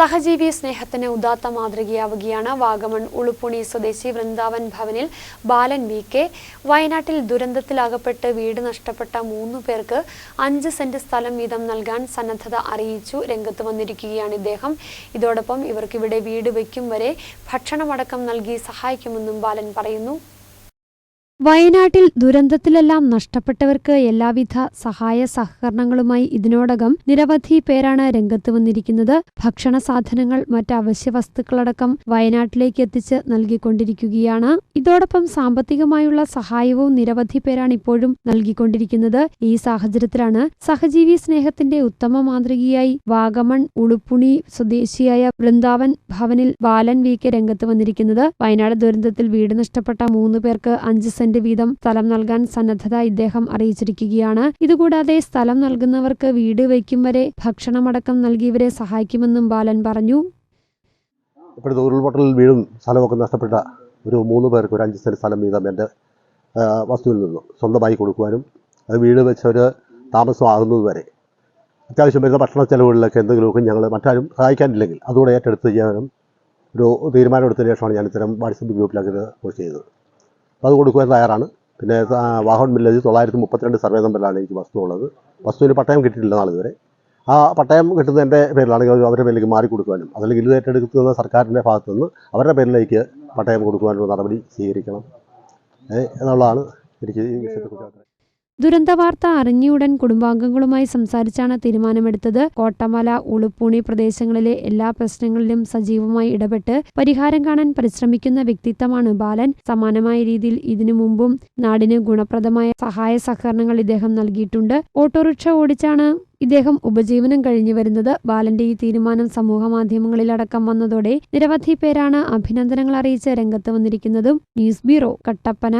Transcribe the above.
സഹജീവി സ്നേഹത്തിന് ഉദാത്ത മാതൃകയാവുകയാണ് വാഗമൺ ഉളുപ്പുണി സ്വദേശി വൃന്ദാവൻ ഭവനിൽ ബാലൻ വി കെ. വയനാട്ടിൽ ദുരന്തത്തിലാകപ്പെട്ട് വീട് നഷ്ടപ്പെട്ട മൂന്നു പേർക്ക് അഞ്ച് സെന്റ് സ്ഥലം വീതം നൽകാൻ സന്നദ്ധത അറിയിച്ചു രംഗത്ത് വന്നിരിക്കുകയാണ് ഇദ്ദേഹം. ഇതോടൊപ്പം ഇവർക്കിവിടെ വീട് വയ്ക്കും വരെ ഭക്ഷണമടക്കം നൽകി സഹായിക്കുമെന്നും ബാലൻ പറയുന്നു. വയനാട്ടിൽ ദുരന്തത്തിലെല്ലാം നഷ്ടപ്പെട്ടവർക്ക് എല്ലാവിധ സഹായ സഹകരണങ്ങളുമായി ഇതിനോടകം നിരവധി പേരാണ് രംഗത്ത് വന്നിരിക്കുന്നത്. ഭക്ഷണ സാധനങ്ങൾ മറ്റ് അവശ്യ വസ്തുക്കളടക്കം വയനാട്ടിലേക്ക് എത്തിച്ച് നൽകിക്കൊണ്ടിരിക്കുകയാണ്. ഇതോടൊപ്പം സാമ്പത്തികമായുള്ള സഹായവും നിരവധി പേരാണ് ഇപ്പോഴും നൽകിക്കൊണ്ടിരിക്കുന്നത്. ഈ സാഹചര്യത്തിലാണ് സഹജീവി സ്നേഹത്തിന്റെ ഉത്തമ മാതൃകയായി വാഗമൺ ഉളുപ്പുണി സ്വദേശിയായ വൃന്ദാവൻ ഭവനിൽ ബാലൻ വി കെ രംഗത്ത് വന്നിരിക്കുന്നത്. വയനാട് ദുരന്തത്തിൽ വീട് നഷ്ടപ്പെട്ട മൂന്ന് പേർക്ക് അഞ്ച് സെന്റ് വീതം സ്ഥലം നൽകാൻ സന്നദ്ധത ഇദ്ദേഹം അറിയിച്ചിരിക്കുകയാണ്. ഇതുകൂടാതെ സ്ഥലം നൽകുന്നവർക്ക് വീട് വയ്ക്കും വരെ ഭക്ഷണമടക്കം നൽകിയവരെ സഹായിക്കുമെന്നും ബാലൻ പറഞ്ഞു. ഇപ്പോഴത്തെ ഉരുൾപൊട്ടലിൽ വീടും സ്ഥലമൊക്കെ നഷ്ടപ്പെട്ട ഒരു മൂന്ന് പേർക്ക് ഒരു അഞ്ച് സെന്റ് സ്ഥലം വീതം എന്റെ വസ്തുവിൽ നിന്നും സ്വന്തമായി കൊടുക്കുവാനും അത് വീട് വെച്ചവർ താമസമാകുന്നത് വരെ. അത്യാവശ്യം വരുന്ന ഭക്ഷണ ചെലവുകളിലൊക്കെ എന്തെങ്കിലുമൊക്കെ ഞങ്ങൾ മറ്റാരും സഹായിക്കാനില്ലെങ്കിൽ അതുകൂടെ ഏറ്റെടുത്ത് ചെയ്യാനും ഒരു തീരുമാനമെടുത്തതിന് ശേഷമാണ് ഞാൻ ഇത്തരം വാട്സപ്പ് ഗ്രൂപ്പിലൊക്കെ പോസ്റ്റ് ചെയ്തത്. അത് കൊടുക്കുവാൻ തയ്യാറാണ്. പിന്നെ വാഹൻ വില്ലേജ് തൊള്ളായിരത്തി മുപ്പത്തിരണ്ട് സർവേ നമ്പറിലാണ് എനിക്ക് വസ്തു ഉള്ളത്. വസ്തുവിന് പട്ടയം കിട്ടിയിട്ടില്ല നാളിതുവരെ ആ പട്ടയം കിട്ടുന്നതിന്റെ പേരിലാണെങ്കിൽ അവരുടെ പേരിലേക്ക് മാറി കൊടുക്കുവാനും അതല്ലെങ്കിൽ ഇത് ഏറ്റെടുക്കുന്ന സർക്കാരിന്റെ ഭാഗത്തു നിന്ന് അവരുടെ പേരിലേക്ക് പട്ടയം കൊടുക്കുവാനുള്ള നടപടി സ്വീകരിക്കണം. എന്നുള്ളതാണ് എനിക്ക് ഈ വിഷയത്തെക്കുറിച്ച് ദുരന്തവാർത്ത അറിഞ്ഞയുടൻ കുടുംബാംഗങ്ങളുമായി സംസാരിച്ചാണ് തീരുമാനമെടുത്തത്. കോട്ടമല ഉളുപ്പൂണി പ്രദേശങ്ങളിലെ എല്ലാ പ്രശ്നങ്ങളിലും സജീവമായി ഇടപെട്ട് പരിഹാരം കാണാൻ പരിശ്രമിക്കുന്ന വ്യക്തിത്വമാണ് ബാലൻ. സമാനമായ രീതിയിൽ ഇതിനു മുമ്പും നാടിന് ഗുണപ്രദമായ സഹായ സഹകരണങ്ങൾ ഇദ്ദേഹം നൽകിയിട്ടുണ്ട്. ഓട്ടോറിക്ഷ ഓടിച്ചാണ് ഇദ്ദേഹം ഉപജീവനം കഴിഞ്ഞു വരുന്നത്. ബാലന്റെ ഈ തീരുമാനം സമൂഹ മാധ്യമങ്ങളിലടക്കം വന്നതോടെ നിരവധി പേരാണ് അഭിനന്ദനങ്ങൾ അറിയിച്ച് രംഗത്ത് വന്നിരിക്കുന്നതും. News bureau Kattappana.